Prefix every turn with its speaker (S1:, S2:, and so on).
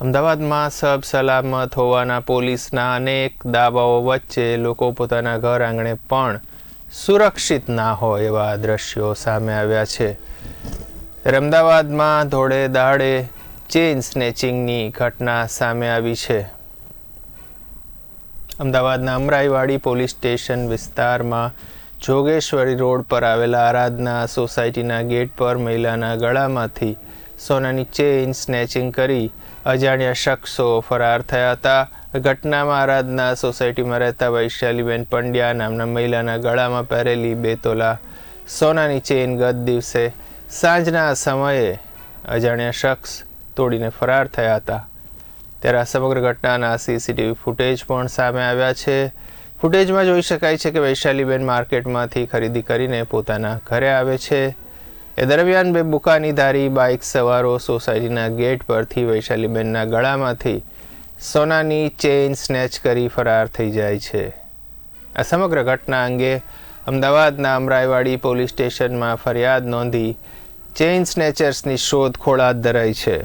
S1: અમદાવાદમાં સબ સલામત હોવાના પોલીસના અનેક દાવાઓ વચ્ચે લોકો પોતાના ઘર આંગણે પણ સુરક્ષિત ના હોય એવા દ્રશ્યો સામે આવ્યા છે. ત્યારે અમદાવાદમાં ધોળે દાડે ચેઇન સ્નેચિંગની ઘટના સામે આવી છે. અમદાવાદના અમરાઈવાડી પોલીસ સ્ટેશન વિસ્તારમાં જોગેશ્વરી રોડ પર આવેલા આરાધના સોસાયટીના ગેટ પર મહિલાના ગળામાંથી સોનાની ચેઇન સ્નેચિંગ કરી અજાણ્યા શખ્સો ફરાર થયા હતા. ઘટનામાં આરાધના સોસાયટીમાં રહેતા વૈશાલીબેન પંડ્યા નામના મહિલાના ગળામાં પહેરેલી બે તોલા સોનાની ચેઇન ગત દિવસે સાંજના સમયે અજાણ્યા શખ્સ તોડીને ફરાર થયા હતા. ત્યારે આ સમગ્ર ઘટનાના સીસીટીવી ફૂટેજ પણ સામે આવ્યા છે. ફૂટેજમાં જોઈ શકાય છે કે વૈશાલીબેન માર્કેટમાંથી ખરીદી કરીને પોતાના ઘરે આવે છે. એ દરમિયાન બે બુકાનીધારી બાઇક સવારો સોસાયટીના ગેટ પરથી વૈશાલીબેનના ગળામાંથી સોનાની ચેઇન સ્નેચ કરી ફરાર થઈ જાય છે. આ સમગ્ર ઘટના અંગે અમદાવાદના અમરાઈવાડી પોલીસ સ્ટેશનમાં ફરિયાદ નોંધી ચેઇન સ્નેચર્સની શોધખોળ હાથ ધરાઈ છે.